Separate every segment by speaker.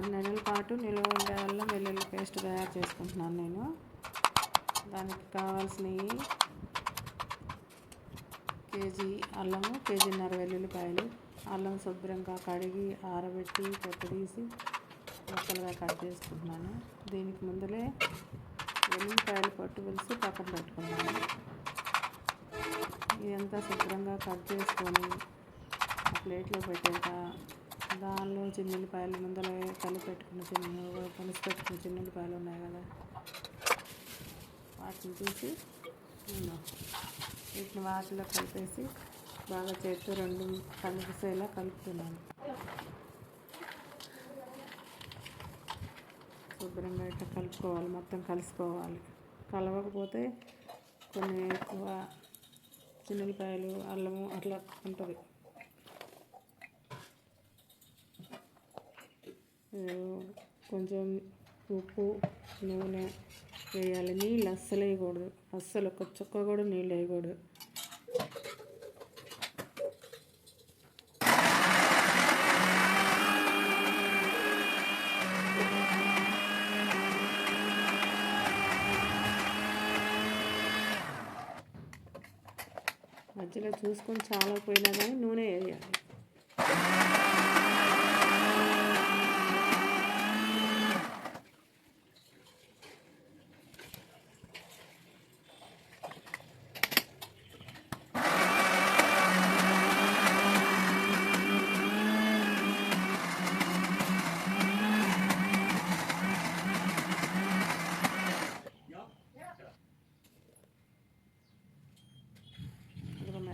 Speaker 1: ఆరు నెలల పాటు నిల్వ ఉండే వల్ల వెల్లుల్లి పేస్ట్ తయారు చేసుకుంటున్నాను నేను. దానికి కావాల్సినవి కేజీ అల్లము కేజీన్నర వెల్లుల్లిపాయలు. అల్లం శుభ్రంగా కడిగి ఆరబెట్టి పొట్టు ముక్కలుగా కట్ చేసుకుంటున్నాను. దీనికి ముందులే వెల్లుల్లిపాయలు పట్టు వెలిసి పక్కన పెట్టుకున్నాను. ఇదంతా శుభ్రంగా కట్ చేసుకొని ప్లేట్లో పెట్టాక చిన్నపాయలు చిన్నుల్లిపాయలు ముందర కలిపి పెట్టుకున్న చిన్న కలిసి పెట్టుకున్న చిన్నుల్లిపాయలు ఉన్నాయి కదా. వాటిని తీసి వీటిని వాటిలో కలిపేసి బాగా చేతితో రెండు కలిసేలా కలుపుతున్నాను. శుభ్రంగా ఇట్లా కలుపుకోవాలి మొత్తం కలుసుకోవాలి కలవకపోతే కొన్ని ఎక్కువ చిన్నపాయలు అల్లము అట్లా ఉంటుంది. కొంచెం ఉప్పు నూనె వేయాలి. నీళ్ళు అస్సలు వేయకూడదు. అస్సలు ఒక చుక్క కూడా నీళ్ళు వేయకూడదు. మధ్యలో చూసుకొని చాలా పోయినా కానీ నూనె వేయాలి.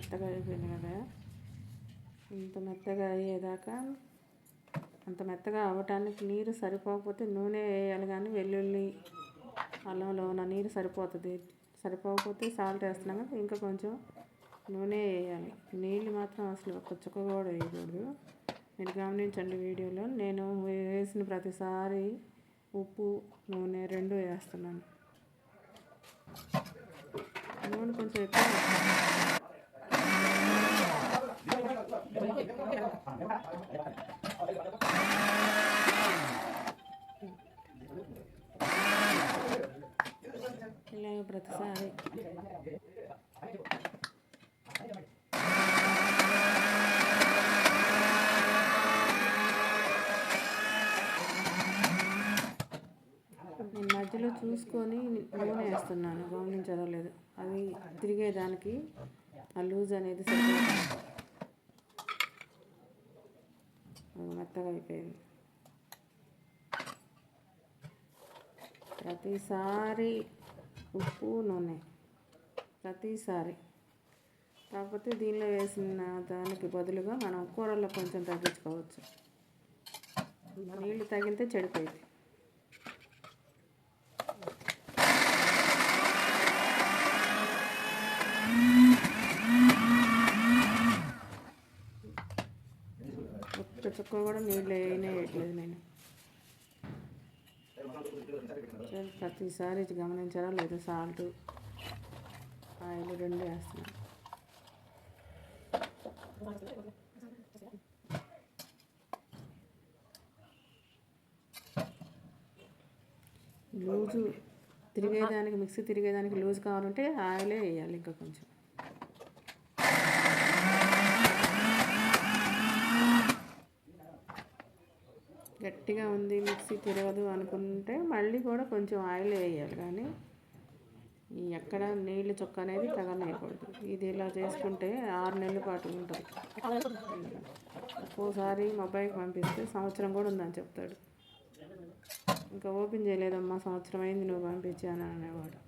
Speaker 1: మెత్తగా అయిపోయింది కదా. ఇంత మెత్తగా అయ్యేదాకా అంత మెత్తగా అవ్వటానికి నీరు సరిపోకపోతే నూనె వేయాలి కానీ వెల్లుల్లి అల్లంలో ఉన్న నీరు సరిపోతుంది. సరిపోకపోతే సాల్ట్ వేస్తున్నాం కదా ఇంకా కొంచెం నూనె వేయాలి. నీళ్ళు మాత్రం అసలు ఒక చుక్క కూడా వేయకూడదు. మీరు గమనించండి వీడియోలో నేను వేసిన ప్రతిసారి ఉప్పు నూనె రెండు వేస్తున్నాను. నూనె కొంచెం ఎక్కువ ఇలా ప్రతిసారి నేను మధ్యలో చూసుకొని నూనె వేస్తున్నాను గమనించడం లేదు. అది తిరిగేదానికి ఆ లూజ్ అనేది సరిపోతుంది అది మెత్తగా అయిపోయింది ప్రతిసారి ఉప్పు నూనె. ప్రతిసారి. కాకపోతే దీనిలో వేసిన దానికి బదులుగా మనం కూరల్లో కొంచెం తగ్గించుకోవచ్చు. నీళ్ళు తగిలితే చెడిపోయింది ఒక్క చుక్క కూడా నీళ్ళు వేయనే వేయట్లేదు నేను. సరే, ప్రతిసారి ఇది గమనించారా? లేదా సాల్ట్ ఆయిల్ రెండు వేస్తున్నాను. లూజు తిరిగేదానికి మిక్సీ తిరిగేదానికి లూజ్ కావాలంటే ఆయిలే వేయాలి ఇంకా కొంచెం. గట్టిగా ఉంది మిక్సీ తిరగదు అనుకుంటే మళ్ళీ కూడా కొంచెం ఆయిల్ వేయాలి. కానీ ఎక్కడ నీళ్ళు చొక్క అనేది తగలేయకూడదు ఇది ఇలా చేసుకుంటే ఆరు నెలల పాటు ఉంటుంది. ఒక్కోసారి మా అబ్బాయికి పంపిస్తే సంవత్సరం కూడా ఉందని చెప్తాడు. ఇంకా ఓపెన్ చేయలేదమ్మా సంవత్సరం అయింది నువ్వు పంపించాను అనేవాడు.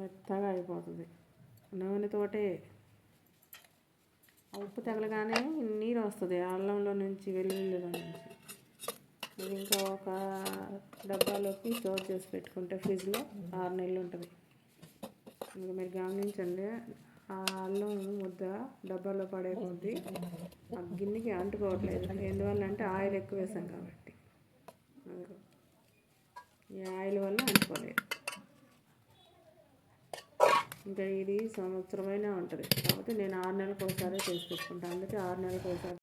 Speaker 1: మెత్తగా అయిపోతుంది నూనెతోటే ఉప్పు తగలగానే నీరు వస్తుంది అల్లంలో నుంచి వెల్లుల్లిలో నుంచి. ఇది ఇంకా ఒక డబ్బాలోకి స్టోర్ చేసి పెట్టుకుంటే ఫ్రిడ్జ్లో ఆరు నెలలు ఉంటుంది ఇంకా మీరు గమనించండి ఆ అల్లం ముద్ద డబ్బాలో పడే కొద్దీ ఆ గిన్నెకి అంటుకోవట్లేదు. ఎందువల్ల అంటే ఆయిల్ ఎక్కువ వేసాం కాబట్టి ఈ ఆయిల్ వల్ల అంటుకోలేదు. ఇంకా ఇది సంవత్సరమైనా ఉంటుంది. కాకపోతే నేను ఆరు నెలలకు ఒకసారి చేసి పెట్టుకుంటాను అందుకే ఆరు నెలలకు ఒకసారి